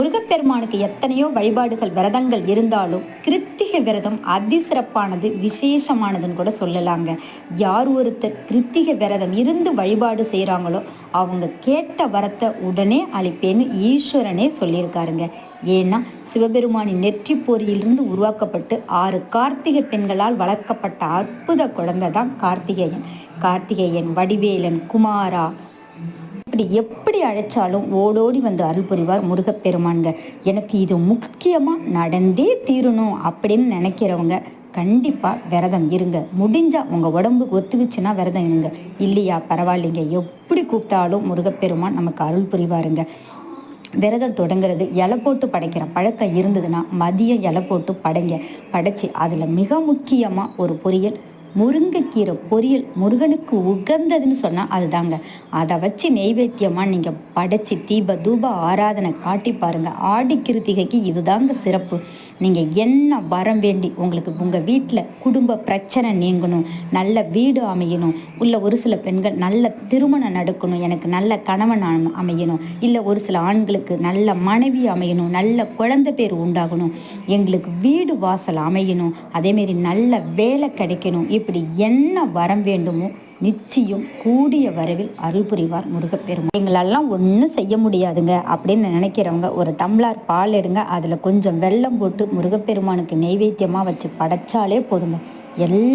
முருகப்பெருமானுக்கு எத்தனையோ வழிபாடுகள் விரதங்கள் இருந்தாலும் கிருத்திகை விரதம் அதிசிறப்பானது விசேஷமானதுன்னு கூட சொல்லலாங்க. யார் ஒருத்தர் கிருத்திகை விரதம் இருந்து வழிபாடு செய்கிறாங்களோ அவங்க கேட்ட வரத்தை உடனே அளிப்பேன்னு ஈஸ்வரனே சொல்லியிருக்காருங்க. ஏன்னா சிவபெருமானின் நெற்றி போரியிலிருந்து உருவாக்கப்பட்டு ஆறு கார்த்திகை பெண்களால் வளர்க்கப்பட்ட அற்புத குழந்தை தான் கார்த்திகேயன். கார்த்திகேயன் வடிவேலன் குமாரா அப்படி எப்படி அழைச்சாலும் ஓடோடி வந்து அருள் புரிவார் முருகப்பெருமான்க எனக்கு இது முக்கியமாக நடந்தே தீரணும் அப்படின்னு நினைக்கிறவங்க கண்டிப்பாக விரதம் இருங்க. முடிஞ்சால் உங்கள் உடம்பு ஒத்துக்குச்சுன்னா விரதம் இருங்க. இல்லையா? பரவாயில்லைங்க. எப்படி கூப்பிட்டாலும் முருகப்பெருமான் நமக்கு அருள் புரிவாருங்க. விரதம் தொடங்குறது இலை போட்டு படைக்கிற பழக்கம் இருந்ததுன்னா மதியம் இலை போட்டு படைங்க. படைச்சி அதில் மிக முக்கியமாக ஒரு பொரியல் முருங்கைக்கீரை பொரியல் முருகனுக்கு உகந்ததுன்னு சொன்னால் அதுதாங்க. அதை வச்சு நெய்வேத்தியமாக நீங்கள் படைச்சி தீப தூப ஆராதனை காட்டி பாருங்கள் ஆடி கிருத்திகைக்கு இதுதாங்க சிறப்பு. நீங்கள் என்ன வரம் வேண்டி உங்களுக்கு உங்கள் வீட்டில் குடும்ப பிரச்சனை நீங்கணும் நல்ல வீடு அமையணும் இல்லை ஒரு சில பெண்கள் நல்ல திருமணம் நடக்கணும் எனக்கு நல்ல கணவன் அம- அமையணும் இல்லை ஒரு சில ஆண்களுக்கு நல்ல மனைவி அமையணும் நல்ல குழந்தை பேர் உண்டாகணும் எங்களுக்கு வீடு வாசல் அமையணும் அதேமாரி நல்ல வேலை கிடைக்கணும் இப்படி என்ன வரம் வேண்டுமோ நிச்சயம் கூடிய வரவில் அருள் புரிவார் முருகப்பெருமான். எங்களெல்லாம் ஒன்றும் செய்ய முடியாதுங்க அப்படின்னு நினைக்கிறவங்க ஒரு டம்ளர் பால் எடுங்க அதில் கொஞ்சம் வெள்ளம் போட்டு முருகப்பெருமானுக்கு நெய்வேத்தியமாக வச்சு படைச்சாலே போதுங்க. எல்லா